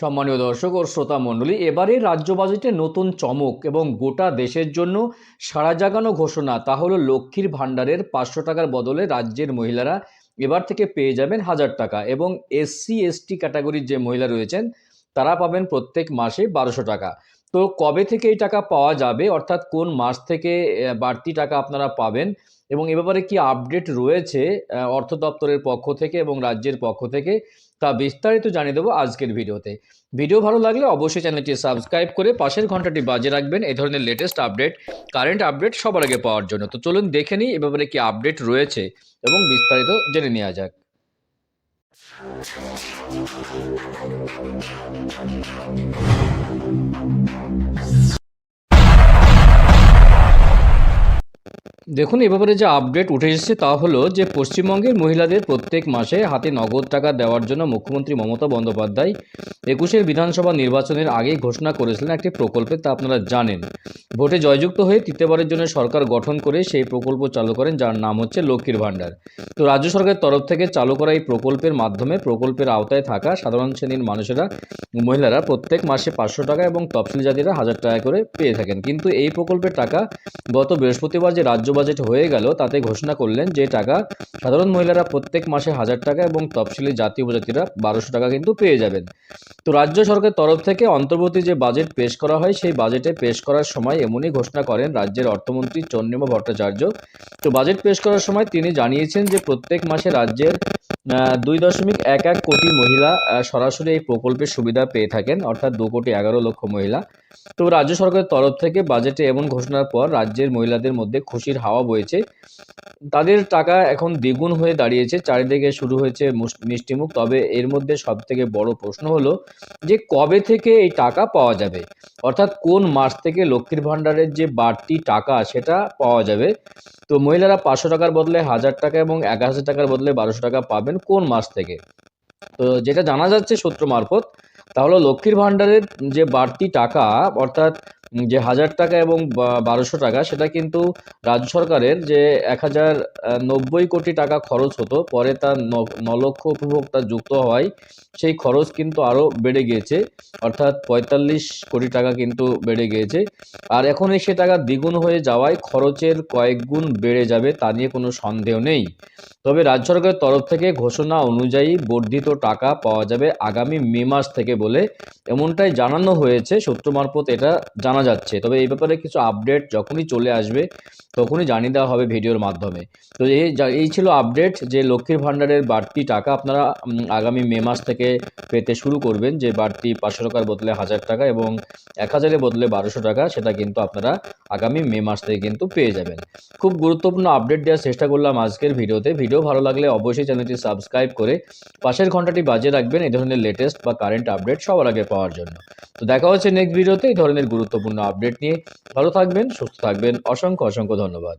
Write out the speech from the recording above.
সম্মানীয় দর্শক ও শ্রোতা মণ্ডলী, এবারে রাজ্য বাজেটে নতুন চমক এবং গোটা দেশের জন্য সাড়া জাগানো ঘোষণা। তা হলো লক্ষ্মীর ভাণ্ডারের পাঁচশো টাকার বদলে রাজ্যের মহিলারা এবার থেকে পেয়ে যাবেন হাজার টাকা এবং এসসি, এসটি ক্যাটাগরির যে মহিলা রয়েছেন, তারা পাবেন প্রত্যেক মাসে বারোশো টাকা। তো কবে থেকে এই টাকা পাওয়া যাবে? অর্থাৎ কোন মাস থেকে বাড়তি টাকা আপনারা পাবেন? এবং এ ব্যাপারে কি আপডেট রয়েছে অর্থ দপ্তরের পক্ষ থেকে এবং রাজ্যের পক্ষ থেকে? তা বিস্তারিত জানিয়ে দেবো আজকের ভিডিওতে। ভিডিও ভালো লাগলে অবশ্যই চ্যানেলটি সাবস্ক্রাইব করে পাশের ঘন্টাটি বাজে রাখবেন। এই ধরনের লেটেস্ট আপডেট কারেন্ট আপডেট সবার আগে পাওয়ার জন্য। তো চলুন দেখে নিই এ ব্যাপারে কি আপডেট রয়েছে এবং বিস্তারিত জেনে নেওয়া যাক। 長崎県勝浦市の北部の滝川町 দেখুন, এ ব্যাপারে যে আপডেট উঠে এসেছে তা হলো যে পশ্চিমবঙ্গের মহিলাদের প্রত্যেক মাসে হাতে নগদ টাকা দেওয়ার জন্য মুখ্যমন্ত্রী মমতা বন্দ্যোপাধ্যায় একুশের বিধানসভা নির্বাচনের আগেই ঘোষণা করেছিলেন একটি প্রকল্পে তা আপনারা জানেন। ভোটে জয়যুক্ত হয়ে তৃতীয়বারের জন্য সরকার গঠন করে সেই প্রকল্প চালু করেন, যার নাম হচ্ছে লক্ষ্মীর ভাণ্ডার। তো রাজ্য সরকারের তরফ থেকে চালু করা এই প্রকল্পের মাধ্যমে প্রকল্পের আওতায় থাকা সাধারণ শ্রেণির মানুষেরা, মহিলারা প্রত্যেক মাসে পাঁচশো টাকা এবং তফসিল জাতিরা হাজার টাকা করে পেয়ে থাকেন। কিন্তু এই প্রকল্পের টাকা গত বৃহস্পতিবার যে রাজ্য বাজেট হয়ে গেল, তাতে ঘোষণা করলেন যে টাকা সাধারণ মহিলারা প্রত্যেক মাসে হাজার টাকা এবং তফসিলি জাতি উপজাতিরা বারোশো টাকা কিন্তু পেয়ে যাবেন। তো রাজ্য সরকারের তরফ থেকে অন্তর্বর্তী যে বাজেট পেশ করা হয়, সেই বাজেটে পেশ করার সময় এমনই ঘোষণা করেন রাজ্যের অর্থমন্ত্রী চন্দ্রিমা ভট্টাচার্য। তো বাজেট পেশ করার সময় তিনি জানিয়েছেন যে প্রত্যেক মাসে রাজ্যের দুই দশমিক এক এক কোটি মহিলা সরাসরি এই প্রকল্পের সুবিধা পেয়ে থাকেন, অর্থাৎ দু কোটি এগারো লক্ষ মহিলা। তো রাজ্য সরকারের তরফ থেকে বাজেটে এমন ঘোষণার পর রাজ্যের মহিলাদের মধ্যে খুশির হাওয়া বইছে। তাদের টাকা এখন দ্বিগুণ হয়ে দাঁড়িয়েছে, চারিদিকে শুরু হয়েছে মিষ্টিমুখ। তবে এর মধ্যে সব থেকে বড় প্রশ্ন হলো যে, কবে থেকে এই টাকা পাওয়া যাবে? অর্থাৎ কোন মাস থেকে লক্ষ্মীর ভাণ্ডারের যে বাড়তি টাকা, সেটা পাওয়া যাবে? তো মহিলারা পাঁচশো টাকার বদলে হাজার টাকা এবং এক হাজার টাকার বদলে বারোশো টাকা পাবেন কোন মাস থেকে। তো যেটা জানা যাচ্ছে সূত্র মারফত তাহলে লক্ষ্মীর ভাণ্ডারের যে বাড়তি টাকা, অর্থাৎ যে হাজার টাকা এবং বারোশো টাকা, সেটা কিন্তু রাজ্য সরকারের যে এক হাজার নব্বই কোটি টাকা খরচ হতো, পরে তার ন- লক্ষ উপভোক্তা যুক্ত হওয়ায় সেই খরচ কিন্তু আরও বেড়ে গিয়েছে। অর্থাৎ পঁয়তাল্লিশ কোটি টাকা কিন্তু বেড়ে গিয়েছে। আর এখন এই সে টাকা দ্বিগুণ হয়ে যাওয়ায় খরচের কয়েক গুণ বেড়ে যাবে, তা নিয়ে কোনো সন্দেহ নেই। তবে রাজ্য সরকারের তরফ থেকে ঘোষণা অনুযায়ী বর্ধিত টাকা পাওয়া যাবে আগামী মে মাস থেকে বলে এমনটাই জানানো হয়েছে। সূত্র মারফত এটা জানা যাচ্ছে। তবে এই ব্যাপারে কিছু আপডেট যখনই চলে আসবে, তখনই জানিয়ে দেওয়া হবে ভিডিওর মাধ্যমে। তো এই এই ছিল আপডেট যে লক্ষ্মীর ভাণ্ডারের বাড়তি টাকা আপনারা আগামী মে মাস থেকে পেতে শুরু করবেন। যে বাড়তি পাঁচশো টাকার বদলে হাজার টাকা এবং এক হাজারের বদলে বারোশো টাকা, সেটা কিন্তু আপনারা আগামী মে মাস থেকে কিন্তু পেয়ে যাবেন। খুব গুরুত্বপূর্ণ আপডেট দেওয়ার চেষ্টা করলাম আজকের ভিডিওতে। ভিডিও ভালো লাগলে অবশ্যই চ্যানেলটি সাবস্ক্রাইব করে পাশের ঘন্টাটি বাজিয়ে রাখবেন এই ধরনের লেটেস্ট বা কারেন্ট আপডেট সবার আগে পাওয়ার জন্য। তো দেখা হচ্ছে নেক্সট ভিডিওতে এই ধরনের গুরুত্বপূর্ণ আপডেট নিয়ে ভালো থাকবেন সুস্থ থাকবেন। অসংখ্য অসংখ্য ধন্যবাদ।